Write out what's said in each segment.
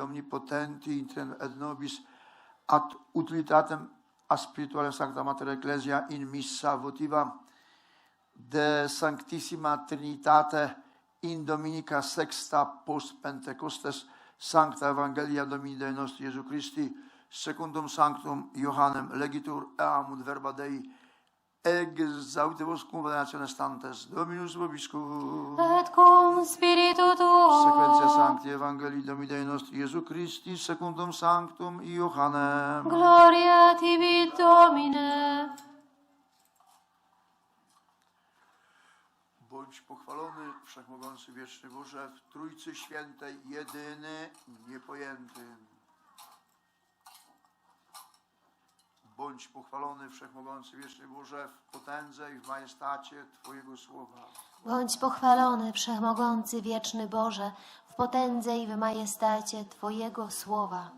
omnipotenti et nobis ad utilitatem a spiritualem sancta mater ecclesia in missa votiva de sanctissima trinitate in dominica sexta post Pentecostes sancta evangelia Domini Dei nostri Jesu Christi secundum sanctum Johannem legitur eamut verba Dei exaudivus cum venatione stantes Dominus vobiscum Et cum spiritu tuo. Sequentia Sancti Evangelii Domini Dei nostri Jesu Christi secundum sanctum Iohannem Gloria tibi, Domine. Bądź pochwalony, Wszechmogący Wieczny Boże, w Trójcy Świętej, jedyny, niepojęty. Bądź pochwalony, Wszechmogący Wieczny Boże, w potędze i w majestacie Twojego Słowa. Bądź pochwalony, wszechmogący, wieczny Boże, w potędze i w majestacie Twojego słowa.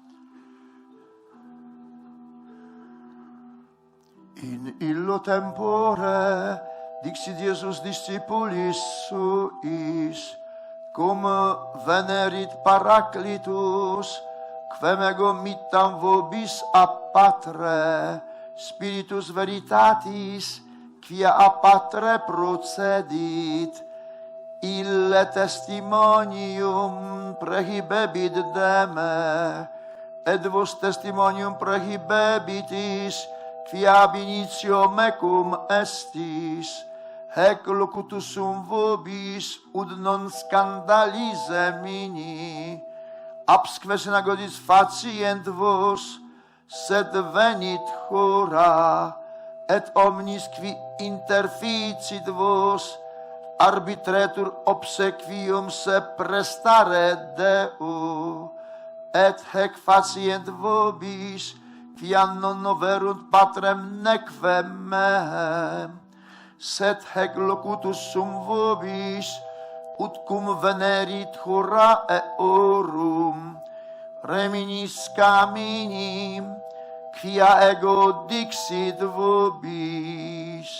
In illo tempore dixit Iesus discipulis suis, cum venerit paraclitus, quem ego mittam vobis a patre spiritus veritatis quia a patre procedit. Ille testimonium prehibebit deme et vos testimonium prehibebitis quia ab initio mecum estis. Hec locutus sum vobis ud non scandalisemini mini, absque synagodis facient vos, sed venit hora, et omnis qui interficit vos, arbitretur obsequium se prestare Deo, et hec facient vobis, quia non noverunt patrem neque mehem, sed hec locutus sum vobis, ut cum venerit hora eorum, reminis caminim, quia ego dixit vobis.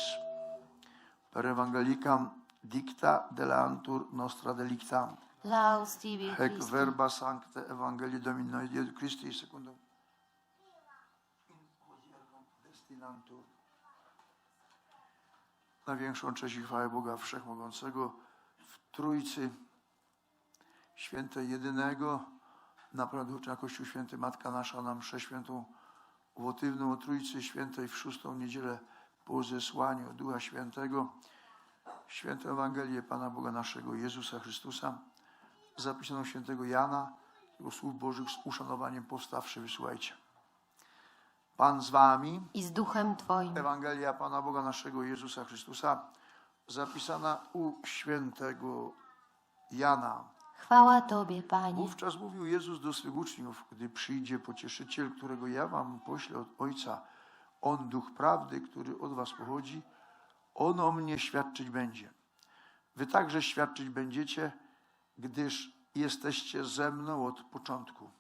Per evangelicam dicta delantur nostra delicta. Laus tibi, Hec Christe. verba sancte Evangelii Domini Jesu Christi secundum destinantur. Na większą cześć i chwałę Boga Wszechmogącego Trójcy Świętej Jedynego, naprawdę na Kościół Święty Matka Nasza nam mszę świętą wotywną o Trójcy Świętej w szóstą niedzielę po zesłaniu Ducha Świętego, Świętą Ewangelię Pana Boga naszego Jezusa Chrystusa, zapisaną świętego Jana, jego słów Bożych z uszanowaniem powstawszy, wysłuchajcie. Pan z wami, I z duchem Twoim. Ewangelia Pana Boga naszego Jezusa Chrystusa, zapisana u świętego Jana. Chwała Tobie, Panie. Wówczas mówił Jezus do swych uczniów, gdy przyjdzie pocieszyciel, którego ja wam poślę od Ojca, on duch prawdy, który od was pochodzi, on o mnie świadczyć będzie. Wy także świadczyć będziecie, gdyż jesteście ze mną od początku.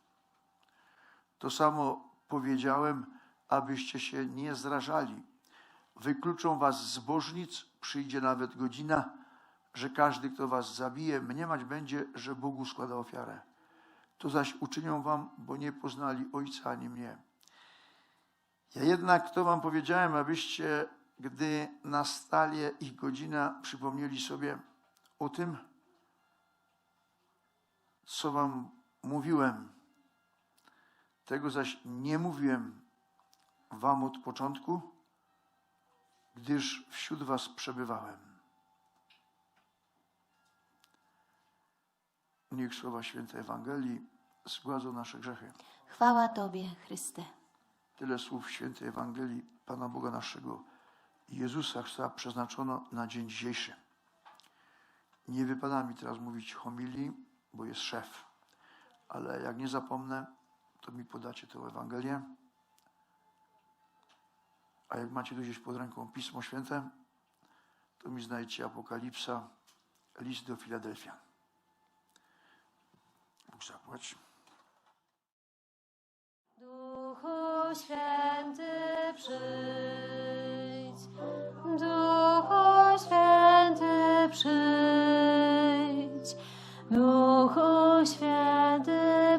To samo powiedziałem, abyście się nie zrażali. Wykluczą was z bożnic, przyjdzie nawet godzina, że każdy, kto was zabije, mniemać będzie, że Bogu składa ofiarę. To zaś uczynią wam, bo nie poznali Ojca ani mnie. Ja jednak to wam powiedziałem, abyście, gdy nastanie ich godzina, przypomnieli sobie o tym, co wam mówiłem. Tego zaś nie mówiłem wam od początku, gdyż wśród was przebywałem. Niech słowa świętej Ewangelii zgładzą nasze grzechy. Chwała Tobie, Chryste. Tyle słów świętej Ewangelii Pana Boga naszego Jezusa Chrystusa przeznaczono na dzień dzisiejszy. Nie wypada mi teraz mówić homilii, bo jest szef. Ale jak nie zapomnę, to mi podacie tę Ewangelię. A jak macie tu gdzieś pod ręką Pismo Święte, to mi znajdźcie Apokalipsa, list do Filadelfia. Bóg zapłać. Duchu Święty przyjdź, Duchu Święty przyjdź, Duchu Święty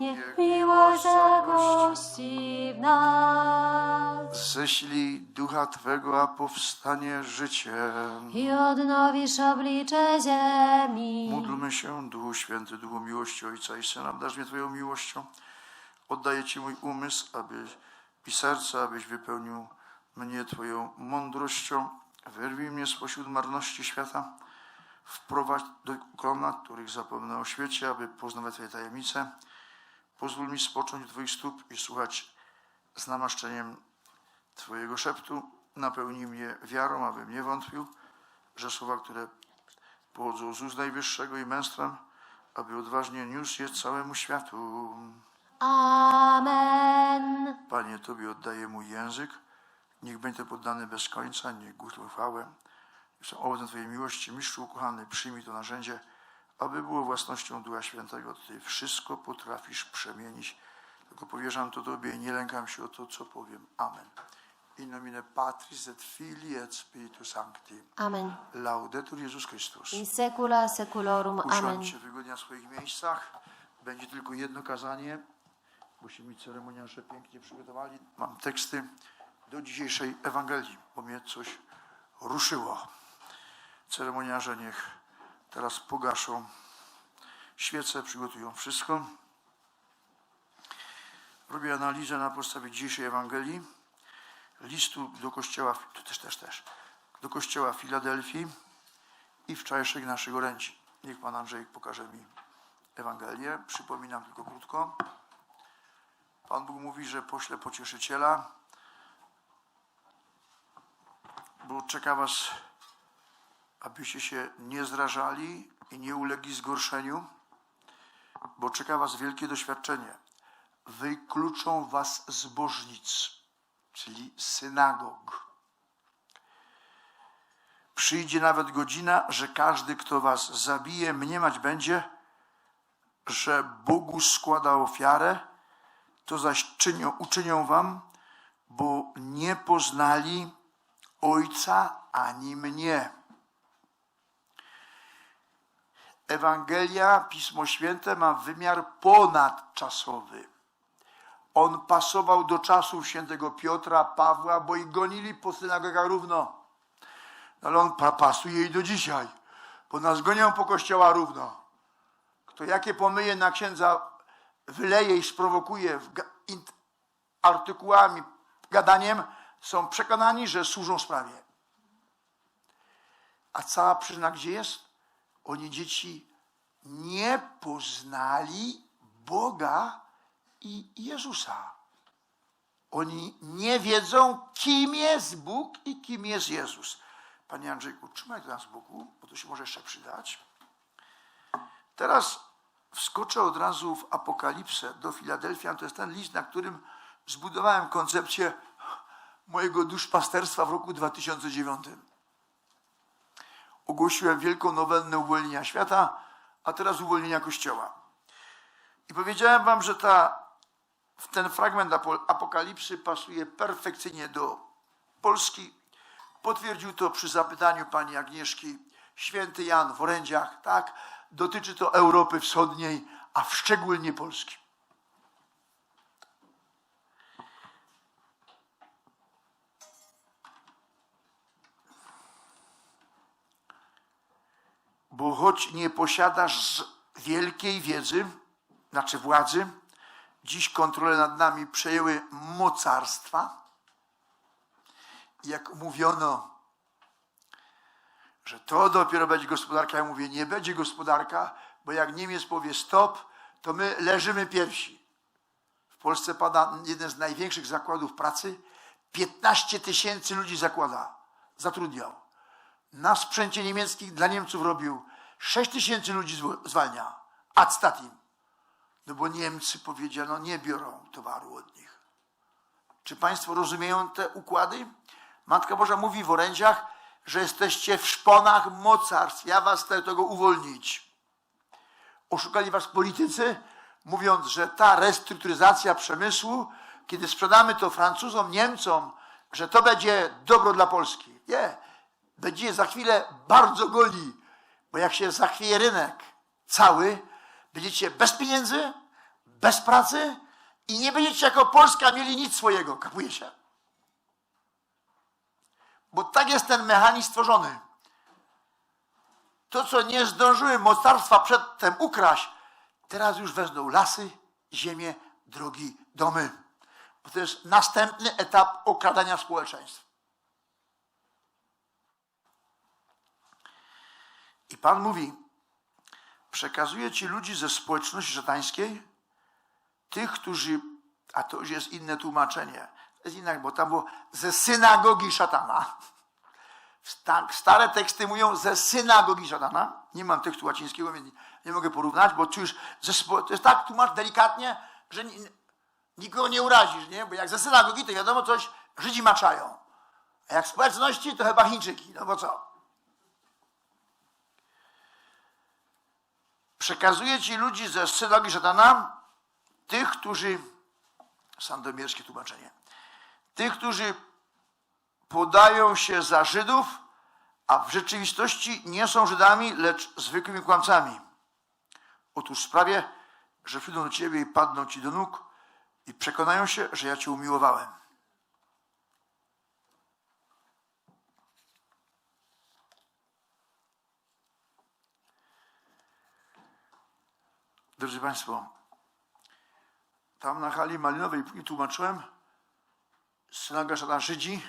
niech miłość zagości w nas. Ześlij ducha Twego, a powstanie życie. I odnowisz oblicze ziemi. Módlmy się, Duchu Święty, Duchu miłości Ojca i Syna, dasz mnie Twoją miłością. Oddaję Ci mój umysł aby, i serce, abyś wypełnił mnie Twoją mądrością. Wyrwij mnie spośród marności świata. Wprowadź do grona, których zapomnę o świecie, aby poznawać Twoje tajemnice. Pozwól mi spocząć u Twoich stóp i słuchać z namaszczeniem Twojego szeptu. Napełnij mnie wiarą, abym nie wątpił, że słowa, które pochodzą z ust Najwyższego i męstwem, aby odważnie niósł je całemu światu. Amen. Panie, Tobie oddaję mój język. Niech będzie poddany bez końca, niech chwałę. Są owocem Twojej miłości, mistrzu ukochany, przyjmij to narzędzie, aby było własnością Ducha Świętego. Ty wszystko potrafisz przemienić. Tylko powierzam to Tobie i nie lękam się o to, co powiem. Amen. In nomine Patris et Filii et Spiritus Sancti. Amen. Laudetur Jezus Chrystus. In secula seculorum. Amen. Usiądźcie wygodnie na swoich miejscach. Będzie tylko jedno kazanie, bo się mi ceremoniarze pięknie przygotowali. Mam teksty do dzisiejszej Ewangelii, bo mnie coś ruszyło. Ceremoniarze niech teraz pogaszą świece, przygotują wszystko. Robię analizę na podstawie dzisiejszej Ewangelii, listu do kościoła, tu też, też, też, do kościoła Filadelfii i wczorajszych naszych orędzi. Niech Pan Andrzej pokaże mi Ewangelię. Przypominam tylko krótko. Pan Bóg mówi, że pośle pocieszyciela, bo czeka Was, abyście się nie zrażali i nie ulegli zgorszeniu, bo czeka Was wielkie doświadczenie. Wykluczą Was z bożnic, czyli synagog. Przyjdzie nawet godzina, że każdy, kto was zabije, mniemać będzie, że Bogu składa ofiarę, to zaś czynią, uczynią wam, bo nie poznali Ojca ani mnie. Ewangelia, Pismo Święte ma wymiar ponadczasowy. On pasował do czasów świętego Piotra, Pawła, bo ich gonili po synagogach równo. Ale on pa- pasuje i do dzisiaj, bo nas gonią po kościoła równo. Kto jakie pomyje na księdza, wyleje i sprowokuje artykułami, gadaniem, są przekonani, że służą sprawie. A cała przyczyna gdzie jest? Oni dzieci nie poznali Boga i Jezusa. Oni nie wiedzą, kim jest Bóg i kim jest Jezus. Panie Andrzejku, trzymaj to nas z boku, bo to się może jeszcze przydać. Teraz wskoczę od razu w Apokalipsę do Filadelfian. To jest ten list, na którym zbudowałem koncepcję mojego duszpasterstwa w roku 2009. Ogłosiłem wielką nowennę uwolnienia świata, a teraz uwolnienia Kościoła. I powiedziałem wam, że ta, ten fragment apo- Apokalipsy pasuje perfekcyjnie do Polski. Potwierdził to przy zapytaniu pani Agnieszki święty Jan w orędziach. Tak, dotyczy to Europy Wschodniej, a szczególnie Polski. Bo choć nie posiadasz wielkiej wiedzy, znaczy władzy, dziś kontrolę nad nami przejęły mocarstwa. Jak mówiono, że to dopiero będzie gospodarka, ja mówię, nie będzie gospodarka, bo jak Niemiec powie stop, to my leżymy pierwsi. W Polsce pada jeden z największych zakładów pracy. 15 tysięcy ludzi zakłada, zatrudniał. Na sprzęcie niemieckim dla Niemców robił 6 tysięcy ludzi zwalnia. Ad statim. No bo Niemcy powiedziano, nie biorą towaru od nich. Czy Państwo rozumieją te układy? Matka Boża mówi w orędziach, że jesteście w szponach mocarstw. Ja was chcę tego uwolnić. Oszukali was politycy, mówiąc, że ta restrukturyzacja przemysłu, kiedy sprzedamy to Francuzom, Niemcom, że to będzie dobro dla Polski. Nie. Będzie za chwilę bardzo goli, bo jak się zachwieje rynek cały, będziecie bez pieniędzy, bez pracy i nie będziecie jako Polska mieli nic swojego. Kapujecie? Bo tak jest ten mechanizm stworzony. To, co nie zdążyły mocarstwa przedtem ukraść, teraz już wezmą lasy, ziemię, drogi, domy. Bo to jest następny etap okradania społeczeństw. I Pan mówi, przekazuję ci ludzi ze społeczności szatańskiej, tych, którzy, a to już jest inne tłumaczenie, jest inne, bo tam było ze synagogi szatana. Sta- Stare teksty mówią ze synagogi szatana. Nie mam tekstu łacińskiego, więc nie, mogę porównać, bo tu już ze, to jest tak tłumacz delikatnie, że ni, nikogo nie urazisz, nie? Bo jak ze synagogi, to wiadomo coś, Żydzi maczają. A jak społeczności, to chyba Chińczyki, no bo co? Przekazuję ci ludzi ze synagogi szatana, tych, którzy, sandomierskie tłumaczenie, tych, którzy podają się za Żydów, a w rzeczywistości nie są Żydami, lecz zwykłymi kłamcami. Otóż sprawię, że przyjdą do ciebie i padną ci do nóg i przekonają się, że ja cię umiłowałem. Drodzy Państwo, tam na hali malinowej później tłumaczyłem, synagoga szatan Żydzi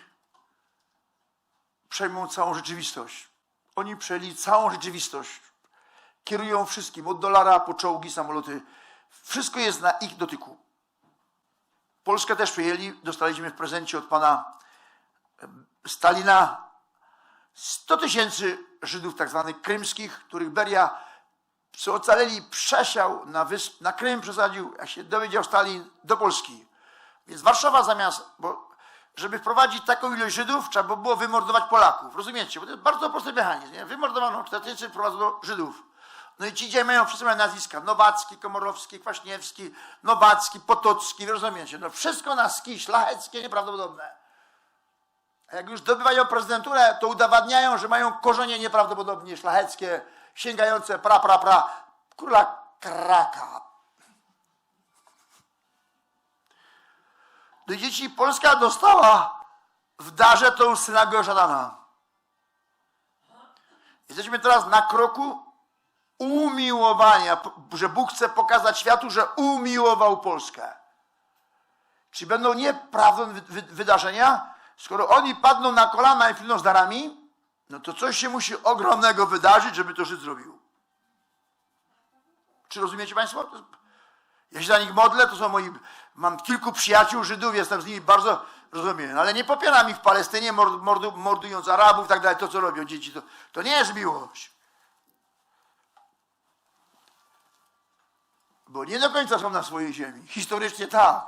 przejmą całą rzeczywistość. Oni przejęli całą rzeczywistość. Kierują wszystkim, od dolara po czołgi, samoloty. Wszystko jest na ich dotyku. Polskę też przyjęli. Dostaliśmy w prezencie od pana Stalina 100 tysięcy Żydów tak zwanych krymskich, których Beria co ocaleli przesiał na, wysp, na Krym, przesadził, jak się dowiedział Stalin, do Polski. Więc Warszawa zamiast, bo żeby wprowadzić taką ilość Żydów, trzeba było wymordować Polaków. Rozumiecie? Bo to jest bardzo prosty mechanizm. Nie? Wymordowano 4 tysięcy, wprowadzono Żydów. No i ci dzisiaj mają wszyscy mają nazwiska. Nowacki, Komorowski, Kwaśniewski, Nowacki, Potocki, rozumiecie? No wszystko na ski, szlacheckie, nieprawdopodobne. A jak już zdobywają prezydenturę, to udowadniają, że mają korzenie nieprawdopodobnie szlacheckie, sięgające pra, pra, pra króla Kraka. Do dzieci Polska dostała w darze tą synagogę szatana. Jesteśmy teraz na kroku umiłowania, że Bóg chce pokazać światu, że umiłował Polskę. Czy będą nieprawdą wy- wy- wydarzenia? Skoro oni padną na kolana i chwilą z darami, no to coś się musi ogromnego wydarzyć, żeby to Żyd zrobił. Czy rozumiecie Państwo? Ja się za nich modlę, to są moi, mam kilku przyjaciół Żydów, jestem z nimi bardzo, rozumiem, ale nie popieram ich w Palestynie, mord, mordu, mordując Arabów i tak dalej, to co robią dzieci, to, to nie jest miłość. Bo nie do końca są na swojej ziemi. Historycznie tak,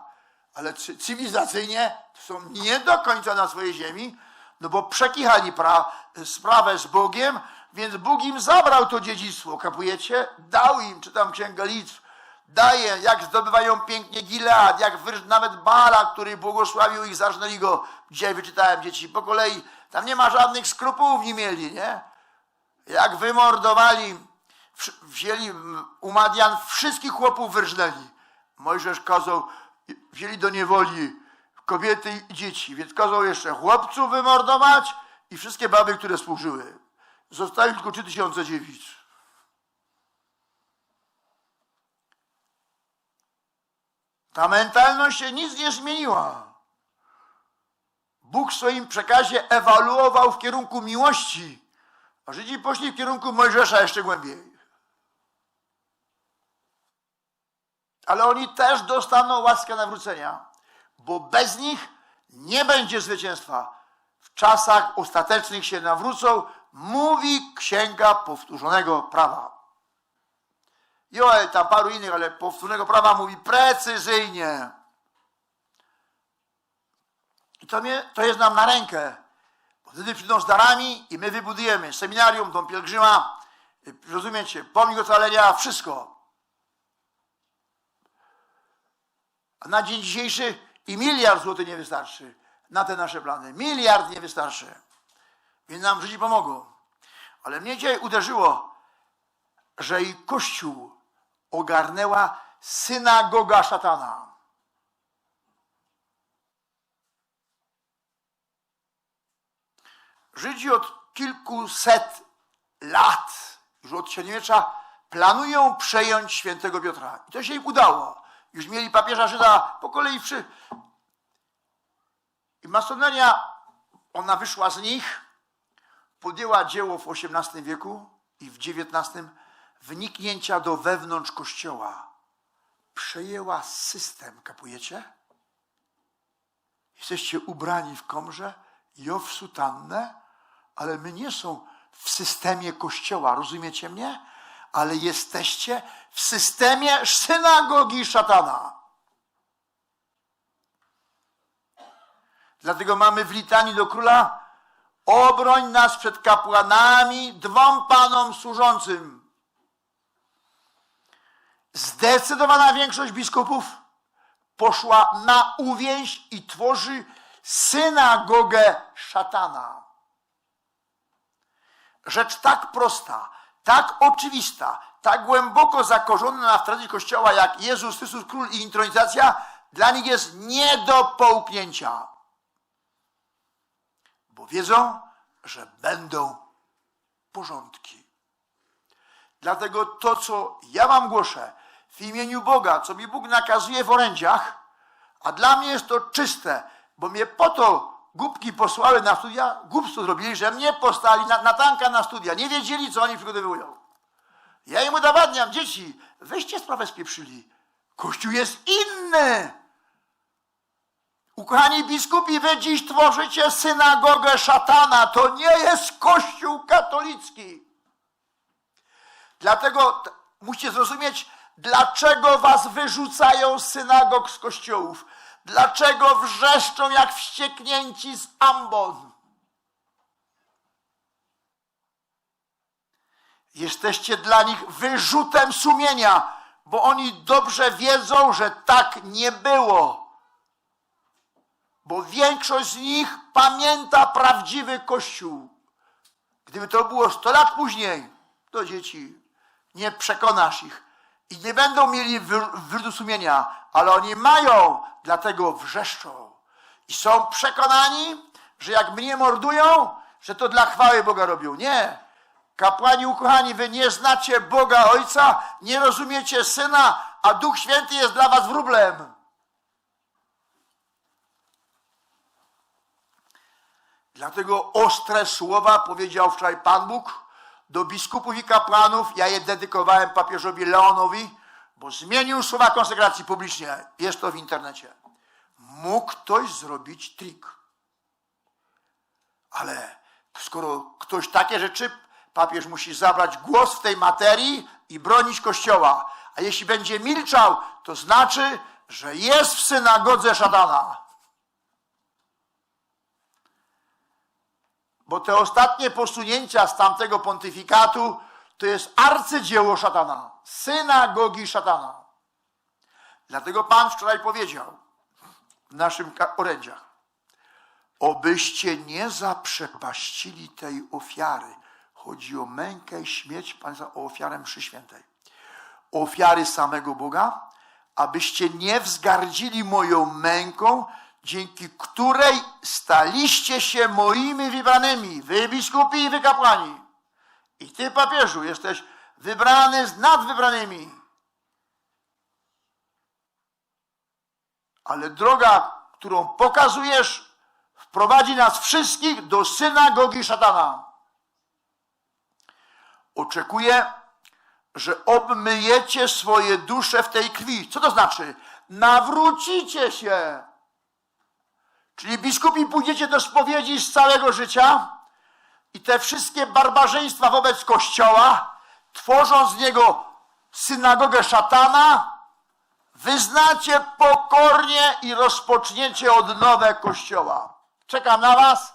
ale cy- cywilizacyjnie są nie do końca na swojej ziemi, no bo przekichali pra, sprawę z Bogiem, więc Bóg im zabrał to dziedzictwo, kapujecie? Dał im, czytam Księgę Litw, daje, jak zdobywają pięknie Gilead, jak nawet Bala, który błogosławił ich, zarżnęli go. Dzisiaj wyczytałem dzieci po kolei, tam nie ma żadnych skrupułów, nie mieli, nie? Jak wymordowali, wzięli u Madian, wszystkich chłopów wyrżnęli. Mojżesz kazał, wzięli do niewoli kobiety i dzieci, więc kazał jeszcze chłopców wymordować i wszystkie baby, które służyły. Zostały tylko 3000 dziewic. Ta mentalność się nic nie zmieniła. Bóg w swoim przekazie ewaluował w kierunku miłości, a Żydzi poszli w kierunku Mojżesza jeszcze głębiej. Ale oni też dostaną łaskę nawrócenia, bo bez nich nie będzie zwycięstwa. W czasach ostatecznych się nawrócą, mówi księga powtórzonego prawa. Joel, tam paru innych, ale powtórzonego prawa mówi precyzyjnie. I to, mnie, to jest nam na rękę. Bo wtedy przyjdą z darami i my wybudujemy seminarium, dom pielgrzyma, rozumiecie, pomnik ocalenia, wszystko. A na dzień dzisiejszy i miliard złotych nie wystarczy na te nasze plany. Miliard nie wystarczy. Więc nam Żydzi pomogą. Ale mnie dzisiaj uderzyło, że i Kościół ogarnęła synagoga szatana. Żydzi od kilkuset lat, już od średniowiecza, planują przejąć świętego Piotra. I to się im udało. Już mieli papieża Żyda po kolei przy... I masoneria, ona wyszła z nich, podjęła dzieło w XVIII wieku i w XIX wniknięcia do wewnątrz kościoła. Przejęła system, kapujecie? Jesteście ubrani w komrze i w sutannę, ale my nie są w systemie kościoła, rozumiecie mnie? Ale jesteście w systemie synagogi szatana. Dlatego mamy w litanii do króla obroń nas przed kapłanami, dwom panom służącym. Zdecydowana większość biskupów poszła na uwięź i tworzy synagogę szatana. Rzecz tak prosta, tak oczywista, tak głęboko zakorzona w tradycji Kościoła, jak Jezus Chrystus Król i intronizacja, dla nich jest nie do połknięcia. Bo wiedzą, że będą porządki. Dlatego to, co ja wam głoszę w imieniu Boga, co mi Bóg nakazuje w orędziach, a dla mnie jest to czyste, bo mnie po to głupki posłały na studia, głupstwo zrobili, że mnie postali na, na tanka na studia. Nie wiedzieli, co oni przygotowują. Ja im udowadniam, dzieci, weźcie sprawę spieprzyli. Kościół jest inny. Ukochani biskupi, wy dziś tworzycie synagogę szatana. To nie jest kościół katolicki. Dlatego musicie zrozumieć, dlaczego was wyrzucają z synagog z kościołów. Dlaczego wrzeszczą jak wścieknięci z ambon. Jesteście dla nich wyrzutem sumienia, bo oni dobrze wiedzą, że tak nie było. Bo większość z nich pamięta prawdziwy Kościół. Gdyby to było 100 lat później, to dzieci, nie przekonasz ich. I nie będą mieli wyr- wyrzutu sumienia, ale oni mają, dlatego wrzeszczą. I są przekonani, że jak mnie mordują, że to dla chwały Boga robią. Nie. Kapłani ukochani, wy nie znacie Boga Ojca, nie rozumiecie Syna, a Duch Święty jest dla was wróblem. Dlatego ostre słowa powiedział wczoraj Pan Bóg do biskupów i kapłanów. Ja je dedykowałem papieżowi Leonowi, bo zmienił słowa konsekracji publicznie. Jest to w internecie. Mógł ktoś zrobić trik. Ale skoro ktoś takie rzeczy, papież musi zabrać głos w tej materii i bronić Kościoła. A jeśli będzie milczał, to znaczy, że jest w synagodze szatana. Bo te ostatnie posunięcia z tamtego pontyfikatu to jest arcydzieło szatana, synagogi szatana. Dlatego Pan wczoraj powiedział w naszym orędziach, obyście nie zaprzepaścili tej ofiary. Chodzi o mękę i śmierć Państwa, o ofiarę mszy świętej. Ofiary samego Boga, abyście nie wzgardzili moją męką, dzięki której staliście się moimi wybranymi, wy biskupi i wy kapłani. I ty papieżu jesteś wybrany z nad wybranymi. Ale droga, którą pokazujesz, wprowadzi nas wszystkich do synagogi szatana. Oczekuję, że obmyjecie swoje dusze w tej krwi. Co to znaczy? Nawrócicie się. Czyli biskupi pójdziecie do spowiedzi z całego życia i te wszystkie barbarzyństwa wobec Kościoła, tworząc z niego synagogę szatana, wyznacie pokornie i rozpoczniecie odnowę Kościoła. Czekam na was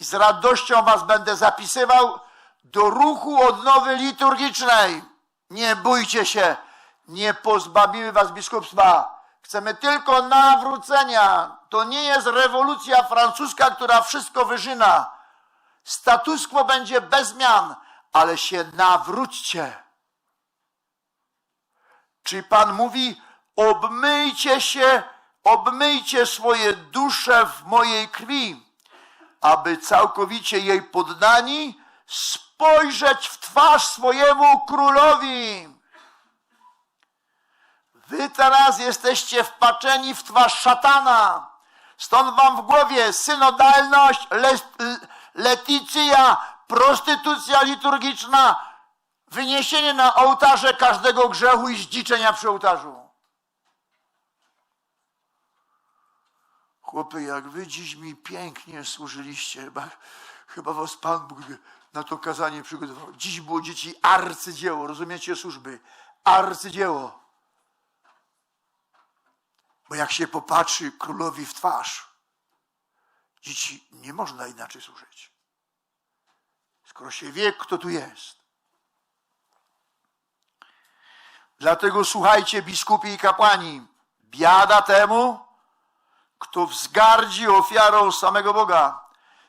i z radością was będę zapisywał do ruchu odnowy liturgicznej. Nie bójcie się, nie pozbawimy was biskupstwa. Chcemy tylko nawrócenia. To nie jest rewolucja francuska, która wszystko wyżyna. Status quo będzie bez zmian, ale się nawróćcie. Czy Pan mówi, obmyjcie się, obmyjcie swoje dusze w mojej krwi, aby całkowicie jej poddani spojrzeć w twarz swojemu królowi. Wy teraz jesteście wpaczeni w twarz szatana. Stąd wam w głowie synodalność, le, leticja, prostytucja liturgiczna, wyniesienie na ołtarze każdego grzechu i zdziczenia przy ołtarzu. Chłopy, jak wy dziś mi pięknie służyliście, chyba, chyba was Pan Bóg na to kazanie przygotował. Dziś było dzieci arcydzieło, rozumiecie służby? Arcydzieło. Bo jak się popatrzy królowi w twarz, dzieci nie można inaczej służyć. Skoro się wie, kto tu jest. Dlatego słuchajcie, biskupi i kapłani, biada temu, kto wzgardzi ofiarą samego Boga.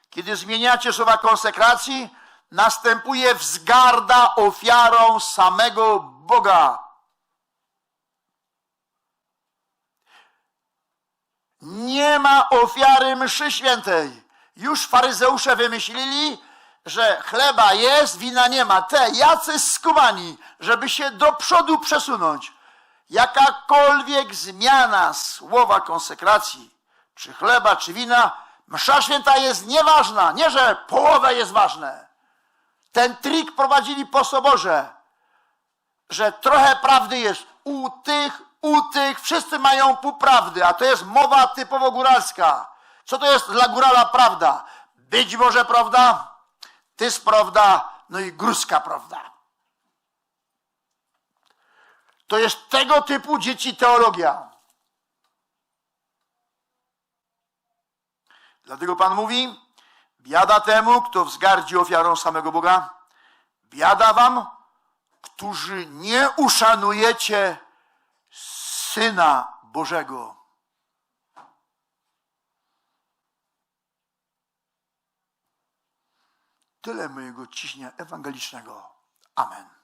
Kiedy zmieniacie słowa konsekracji, następuje wzgarda ofiarą samego Boga. Nie ma ofiary mszy świętej. Już faryzeusze wymyślili, że chleba jest, wina nie ma. Te jacy skumani, żeby się do przodu przesunąć. Jakakolwiek zmiana słowa konsekracji, czy chleba, czy wina, msza święta jest nieważna. Nie, że połowę jest ważne. Ten trik prowadzili po soborze, że trochę prawdy jest u tych, u tych, wszyscy mają pół prawdy, a to jest mowa typowo góralska. Co to jest dla górala prawda? Być może prawda, tys prawda, no i górska prawda. To jest tego typu dzieci teologia. Dlatego Pan mówi, biada temu, kto wzgardzi ofiarą samego Boga, biada wam, którzy nie uszanujecie Syna Bożego. Tyle mojego ciśnienia ewangelicznego. Amen.